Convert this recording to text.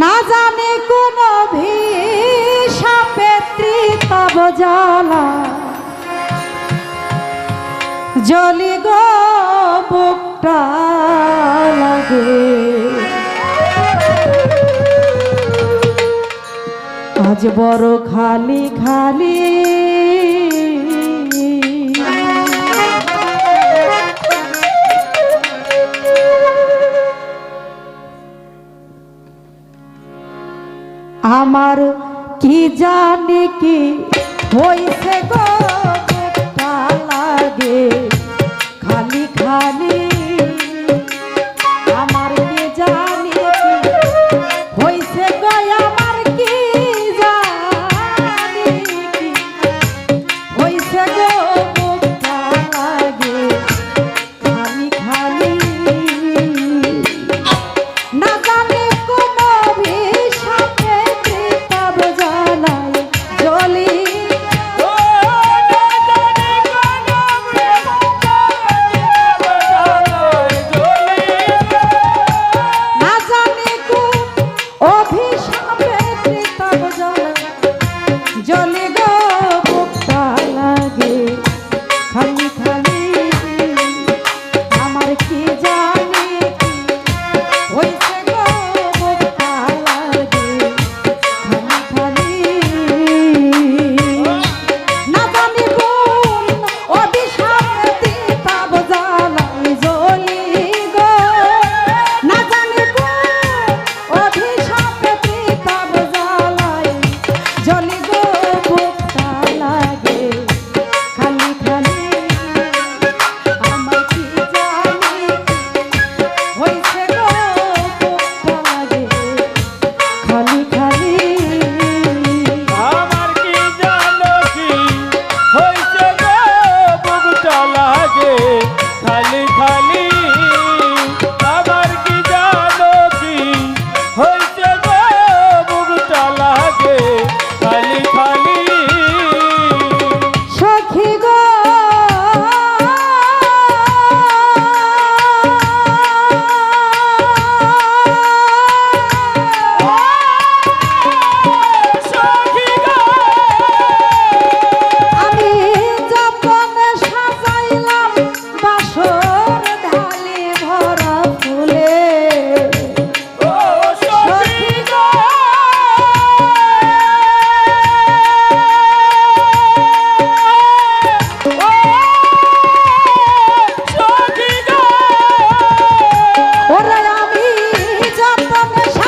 না জানে কোন ভিসাপে তব জ্বালা। জলি গো বুকটা লাগে। আজ বড় খালি খালি আমার কি জানি কি হইছে গো? Johnny.